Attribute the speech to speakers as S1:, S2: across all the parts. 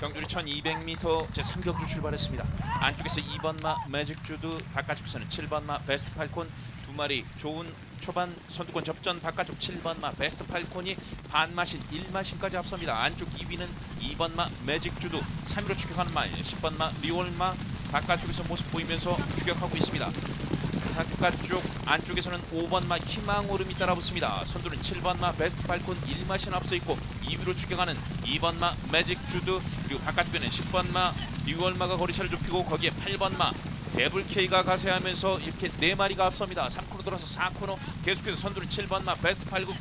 S1: 경주리 1200m 제 3경주 출발했습니다. 안쪽에서 2번 마 매직 주드 바깥쪽에서는 7번 마 베스트 팔콘 두 마리 좋은 초반 선두권 접전 바깥쪽 7번 마 베스트 팔콘이 반마신 1마신까지 앞섭니다. 안쪽 2위는 2번 마 매직 주드 3위로 추격하는 마 10번 마 리올마 바깥쪽에서 모습 보이면서 추격하고 있습니다. 바깥쪽 안쪽에서는 5번 마 희망오름이 따라붙습니다. 선두는 7번 마 베스트 팔콘 1마신 앞서 있고 2위로 추격하는 2번 마 매직 주드 그리고 바깥쪽에는 10번 마 리월마가 거리차를 좁히고 거기에 8번 마 데블 K가 가세하면서 이렇게 네 마리가 앞섭니다. 3코너 돌아서 4코너 계속해서 선두는 7번 마 베스트 팔콘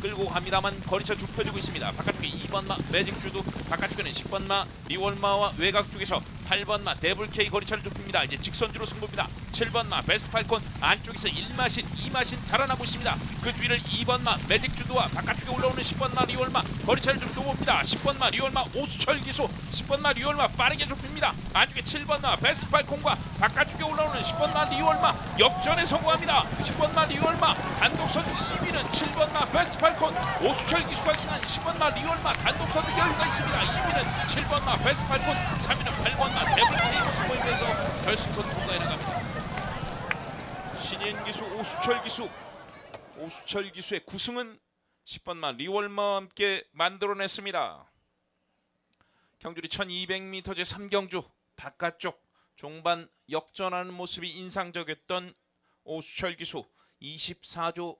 S1: 끌고 갑니다만 거리차 좁혀지고 있습니다. 바깥쪽에 2번 마 매직 주드 바깥쪽에는 10번 마 리월마와 외곽 쪽에서 8번 마 데블 K 거리차를 좁힙니다. 이제 직선주로 승부입니다. 7번 마 베스트 팔콘 안쪽에서 1마신 2마신 달아나고 있습니다. 그 뒤를 2번 마 매직 주드와 바깥쪽에 올라오는 10번 마 리월마 거리차를 좀 좁힙니다. 10번 마 리월마 오수철 기수 10번 마 리월마 빠르게 좁힙니다. 안쪽에 7번 마 베스트 팔콘과 바깥쪽에 올라오는 10번 마 리월마 역전에 성공합니다. 10번 마 리월마 단독 선두 2위는 7번 마 베스트 팔콘 오수철 기수가 지난 10번 마 리월마 단독 선두 여유가 있습니다. 2위는 7번 마 베스트 팔콘 3위는 8번 마 데블 K 보이면서 결승선 통과해 나갑니다. 신인 기수 오수철 기수 오수철 기수의 9승은 10번마 리월마와 함께 만들어냈습니다. 경주리 1200m 제 3경주 바깥쪽 종반 역전하는 모습이 인상적이었던 오수철 기수 24조